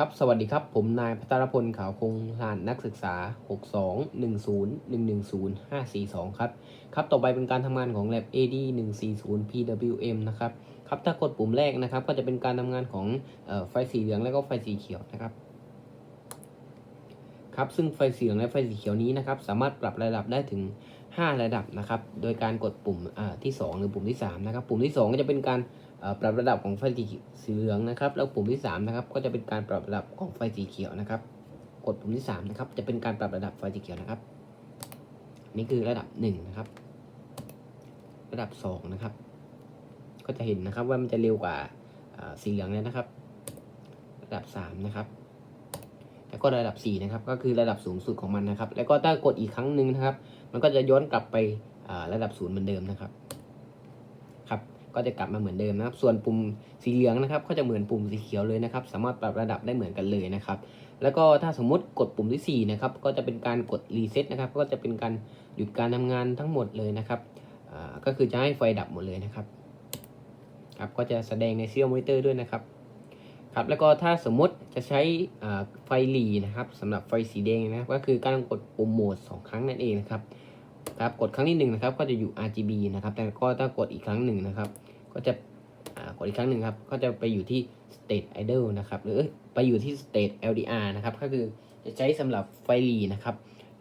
ครับ สวัสดีครับ ผมนายพัทรพลขาวคงหานนักศึกษา 6210110542 ครับ ครับ ต่อไปเป็นการทำงานของ lab AD 140 PWM นะครับ ครับ ถ้ากดปุ่มแรกนะครับ ก็จะเป็นการทำงานของออไฟสีเหลืองและก็ไฟสีเขียวนะครับ ครับ ซึ่งไฟสีเหลืองและไฟสีเขียวนี้นะครับ สามารถปรับระดับได้ถึง 5 ระดับนะครับ โดยการกดปุ่มที่ 2 หรือปุ่มที่ 3 นะครับ ปุ่มที่ 2 ก็จะเป็นการ ปรับระดับของไฟสีสเหลืองนะครับ แล้วปุ่มที่3นะครับก็จะเป็นการปรับระดับของไฟสีเขียวนะครับ กดปุ่มที่3นะครับจะเป็นการปรับระดับไฟสีเขียวนะครับ นี่คือระดับ1นะครับ ระดับ2นะครับ ก็จะเห็นนะครับว่ามันจะเร็วกว่าสีเหลืองเลยนะครับ ระดับ3นะครับแล้วก็ระดับ4นะครับ ก็คือระดับสูงสุดของมันนะครับ แล้วก็ถ้ากดอีกครั้งหนึ่งนะครับ มันก็จะย้อนกลับไประดับศูนย์เหมือนเดิมนะครับ ก็จะกลับมาเหมือนเดิมนะครับ ส่วนปุ่มสีเหลืองนะครับ ก็จะเหมือนปุ่มสีเขียวเลยนะครับ สามารถปรับระดับได้เหมือนกันเลยนะครับ แล้วก็ถ้าสมมติกดปุ่มที่4นะครับ ก็จะเป็นการกดรีเซ็ตนะครับ ก็จะเป็นการหยุดการทำงานทั้งหมดเลยนะครับก็คือจะให้ไฟดับหมดเลยนะครับ ครับ ก็จะแสดงในเซีโอมอนิเตอร์ด้วยนะครับ ครับ แล้วก็ถ้าสมมติจะใช้ไฟหลีนะครับสำหรับไฟสีแดงนะครับ ก็คือการกดปุ่มโหมด 2 ครั้งนั่นเองนะครับ ครับกดครั้งที่หนึ่งนะครับก็จะอยู่ RGB นะครับ แต่ก็ถ้ากดอีกครั้งหนึ่งนะครับ ก็จะกดอีกครั้งหนึ่งครับก็จะไปอยู่ที่ state idle นะครับหรือไปอยู่ที่ state LDR นะครับก็คือจะใช้สำหรับไฟหลีนะครับ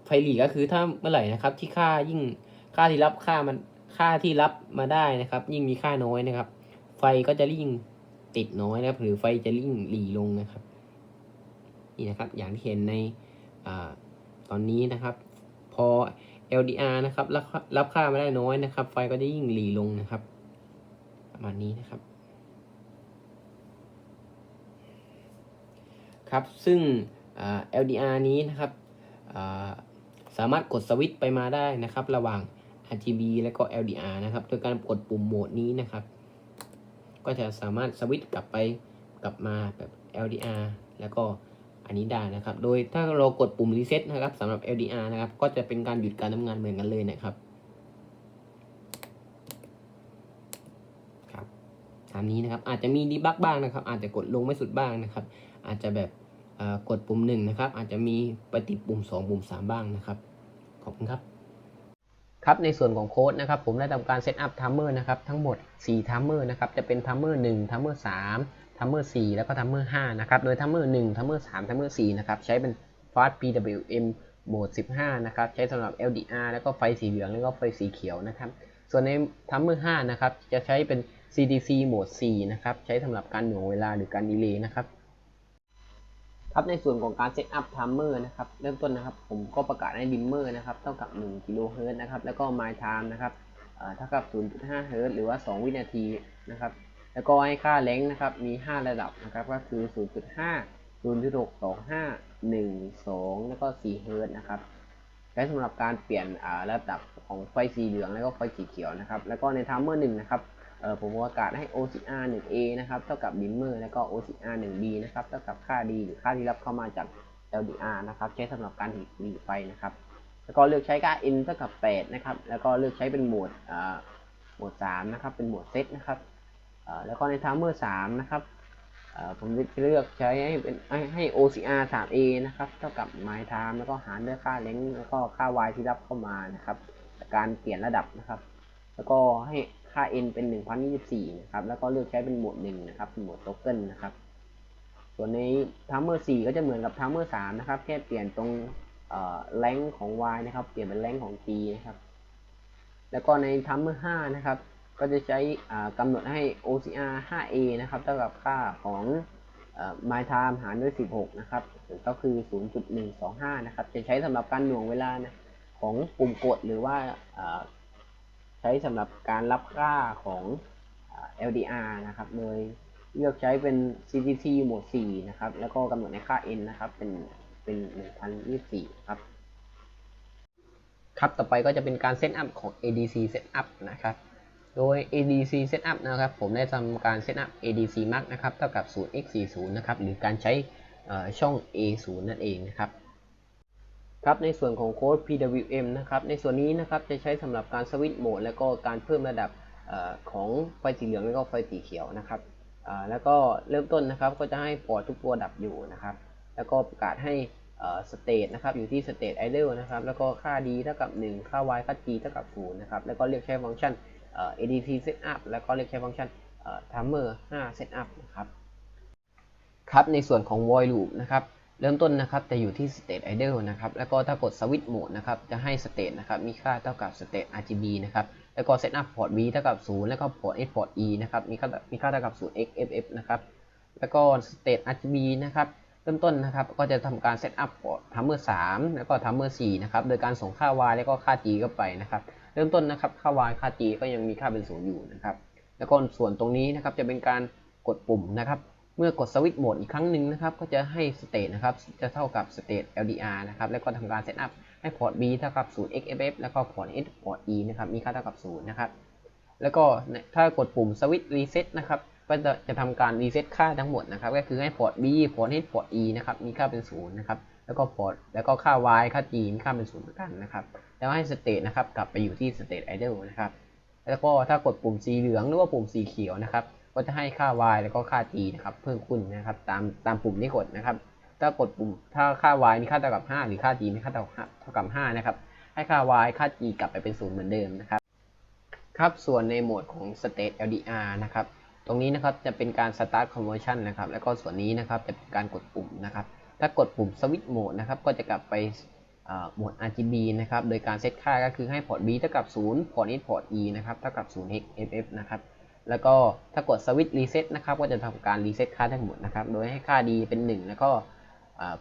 ไฟหลีก็คือถ้าเมื่อไหร่นะครับที่ค่ายิ่งค่าที่รับค่ามันค่าที่รับมาได้นะครับ ยิ่งมีค่าน้อยนะครับ ไฟก็จะยิ่งติดน้อยนะครับ หรือไฟจะยิ่งหลีลงนะครับนี่นะครับอย่างที่เห็นในอตอนนี้นะครับ พอ LDR นะครับรับรับค่ามาได้น้อยนะครับ ไฟก็จะยิ่งหลีลงนะครับ ประมาณนี้นะครับ ครับ ซึ่งอ่า LDR นี้นะครับอ่าสามารถกดสวิตช์ไปมาได้นะครับ ระหว่าง RGB และก็ LDR นะครับ โดยการกดปุ่มโหมดนี้นะครับ ก็จะสามารถสวิตช์กลับไปกลับมาแบบ LDR แล้วก็ อันนี้ได้นะครับ โดยถ้าเรากดปุ่ม reset นะครับสำหรับ LDR นะครับ ก็จะเป็นการหยุดการทำงานเหมือนกันเลยนะครับครับตามนี้นะครับอาจจะมีดีบักบ้างนะครับ อาจจะกดลงไม่สุดบ้างนะครับ อาจจะแบบเอ่อกดปุ่มหนึ่งนะครับ อาจจะมีปติปุ่ม 2 ปุ่ม 3 บ้างนะครับ ขอบคุณครับ ครับในส่วนของโค้ดนะครับ ผมได้ทำการเซตอัพทัมเมอร์นะครับทั้งหมด4ทัมเมอร์นะครับจะเป็นทัมเมอร์1ทัมเมอร์3 ทัมเมอร์4แล้วก็ทัมเมอร์5นะครับ โดยทัมเมอร์1ทัมเมอร์3ทัมเมอร์4นะครับ ใช้เป็น Fast PWM โหมด 15 นะครับ ใช้สำหรับ LDR แล้วก็ไฟสีเหลือง แล้วก็ไฟสีเขียวนะครับ ส่วนในทัมเมอร์5นะครับ จะใช้เป็น CDC โหมด 4 นะครับ ใช้สำหรับการหน่วงเวลาหรือการดีเลย์นะครับ ครับในส่วนของการเซตอัพทัมเมอร์นะครับ เริ่มต้นนะครับ ผมก็ประกาศให้ดิมเมอร์นะครับ เท่ากับ 1 กิโลเฮิรตซ์นะครับ แล้วก็ my time นะครับเอ่อเท่ากับ 0.5 เฮิรตซ์หรือว่า 2 วินาทีนะครับ แล้วก็ให้ค่าแรงนะครับ มี 5 ระดับนะครับ ก็คือ 0.5 0.625 1 2 แล้วก็4เฮิร์ตนะครับใช้สำหรับการเปลี่ยนระดับของไฟสีเหลืองแล้วก็ไฟสีเขียวนะครับ แล้วก็ในทัมเมอร์1นะครับผมประกาศให้ OCR 1A นะครับ เท่ากับ dimmer แล้วก็ OCR 1B นะครับ เท่ากับค่า D หรือค่าที่รับเข้ามาจาก LDR นะครับ ใช้สำหรับการหลีกไฟนะครับ แล้วก็เลือกใช้ค่า N เท่ากับ8นะครับ แล้วก็เลือกใช้เป็นโหมดโหมด3นะครับ เป็นโหมดเซตนะครับ แล้วก็ใน timer 3นะครับผมจะเลือกใช้ให้เป็นให้ OCR 3A นะครับ เท่ากับ my time แล้วก็หารด้วยค่า length แล้วก็ค่า Y ที่รับเข้ามานะครับการเปลี่ยนระดับนะครับ แล้วก็ให้ค่า n เป็น 1024 นะครับ แล้วก็เลือกใช้เป็นโหมด1นะครับเป็นโหมดโทเก้นนะครับ ส่วนใน timer 4 ก็จะเหมือนกับ timer 3 นะครับ แค่เปลี่ยนตรงแรงของ y นะครับ เปลี่ยนเป็นแรงของ t นะครับ แล้วก็ใน timer 5 นะครับ ก็จะใช้กำหนดให้ OCR 5A นะครับเท่ากับค่าของอ my time หารด้วย 16 นะครับ ก็คือ 0.125 นะครับ จะใช้สำหรับการหน่วงเวลานะของปุ่มกดหรือว่าใช้สำหรับการรับค่าของอ LDR นะครับ โดยเลือกใช้เป็น CTT โหมด4 นะครับ แล้วก็กำหนดในค่า N นะครับ เป็นเป็น 1024 ครับ ครับ ต่อไปก็จะเป็นการเซตอัพของ ADC Setup นะครับ โดย ADC Setup นะครับ ผมได้ทำการเซตอัพ ADC Max นะครับ เท่ากับ 0x40 นะครับ หรือการใช้ช่อง A0 นั่นเองนะครับ ครับ ในส่วนของโค้ด PWM นะครับ ในส่วนนี้นะครับ จะใช้สำหรับการสวิตช์โหมด แล้วก็การเพิ่มระดับอของไฟสีเหลืองแล้วก็ไฟสีเขียวนะครับ แล้วก็เริ่มต้นนะครับ ก็จะให้พอร์ตทุกตัวดับอยู่นะครับ แล้วก็ประกาศให้สเตทนะครับ อยู่ที่ state idle นะครับ แล้วก็ค่า d เท่ากับ 1 ค่า y ค่า g เท่ากับ0นะครับ แล้วก็เรียกใช้ฟังก์ชัน adc setup แล้วก็เรียกใช้ฟังก์ชัน timer 5 setup นะครับครับในส่วนของ void loop นะครับเริ่มต้นนะครับจะอยู่ที่ state idle นะครับแล้วก็ถ้ากด switch mode นะครับจะให้ state นะครับมีค่าเท่ากับ state rgb นะครับแล้วก็ setup port b เท่ากับ 0 แล้วก็ port s port e นะครับมีค่ามีค่าเท่ากับ 0 x f f นะครับแล้วก็ state rgb นะครับเริ่มต้นนะครับก็จะทำการ setup port timer 3แล้วก็ timer 4นะครับโดยการส่งค่า y แล้วก็ค่า g เข้าไปนะครับ เริ่มต้นนะครับค่า y ค่า g ก็ยังมีค่าเป็น0อยู่นะครับ แล้วก็ส่วนตรงนี้นะครับจะเป็นการกดปุ่มนะครับ เมื่อกดสวิตช์โหมดอีกครั้งหนึ่งนะครับ ก็จะให้สเตทนะครับจะเท่ากับสเตท LDR นะครับ แล้วก็ทำการเซตอัพให้พอร์ต B เท่ากับ0 XFF แล้วก็พอร์ต S พอร์ต E นะครับ มีค่าเท่ากับ0นะครับ แล้วก็ถ้ากดปุ่มสวิตช์รีเซ็ตนะครับ ก็จะจะทำการรีเซ็ตค่าทั้งหมดนะครับ ก็คือให้พอร์ต B พอร์ต S พอร์ต E นะครับ มีค่าเป็น0นะครับ แล้วก็พอร์ตแล้วก็ค่า Y ค่า G ค่าเป็น0เหมือนกันนะครับ แล้วให้สเตทนะครับกลับไปอยู่ที่สเตท idle นะครับ แล้วก็ถ้ากดปุ่มสีเหลืองหรือว่าปุ่มสีเขียวนะครับ ก็จะให้ค่า y แล้วก็ค่า g นะครับเพิ่มขึ้นนะครับตามตามปุ่มที่กดนะครับ ถ้ากดปุ่มถ้าค่า y มีค่าเท่ากับ 5 หรือค่า g มีค่าเท่ากับเท่ากับ 5 นะครับ ให้ค่า y ค่า g กลับไปเป็น0เหมือนเดิมนะครับ ครับ ส่วนในโหมดของ state LDR นะครับ ตรงนี้นะครับจะเป็นการ start conversion นะครับ แล้วก็ส่วนนี้นะครับจะเป็นการกดปุ่มนะครับ ถ้ากดปุ่ม switch mode นะครับก็จะกลับไปโหมด RGB นะครับ โดยการเซตค่าก็คือให้พอร์ต B เท่ากับ0พอร์ต S พอร์ต E นะครับเท่ากับ0 HFF นะครับ แล้วก็ถ้ากดสวิตช์รีเซ็ตนะครับ ก็จะทำการรีเซ็ตค่าทั้งหมดนะครับ โดยให้ค่า D เป็น 1 แล้วก็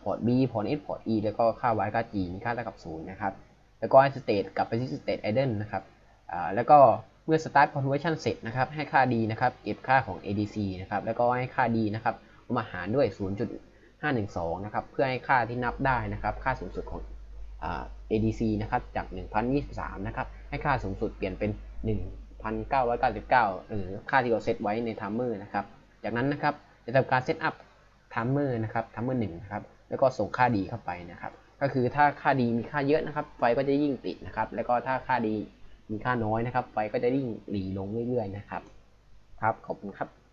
พอร์ต B พอร์ต S พอร์ต E แล้วก็ค่า Y ค่า G มีค่าเท่ากับ0นะครับ แล้วก็ให้ state กลับไปที่ state idle นะครับ แล้วก็เมื่อ start conversion เสร็จนะครับ ให้ค่า D นะครับ เก็บค่าของ ADC นะครับ แล้วก็ให้ค่า D นะครับมาหารด้วย 0. 512 นะครับ เพื่อให้ค่าที่นับได้นะครับ ค่าสูงสุดของ ADC นะครับ จาก 1023 นะครับ ให้ค่าสูงสุดเปลี่ยนเป็น 1,999 หรือค่าที่เราเซตไว้ใน timer นะครับ จากนั้นนะครับ จะทำการเซตอัพ timer นะครับ timer 1นะครับ แล้วก็ส่งค่าดีเข้าไปนะครับ ก็คือถ้าค่าดีมีค่าเยอะนะครับ ไฟก็จะยิ่งติดนะครับ แล้วก็ถ้าค่าดีมีค่าน้อยนะครับ ไฟก็จะยิ่งหลีลงเรื่อยๆนะครับ ครับ ขอบคุณครับ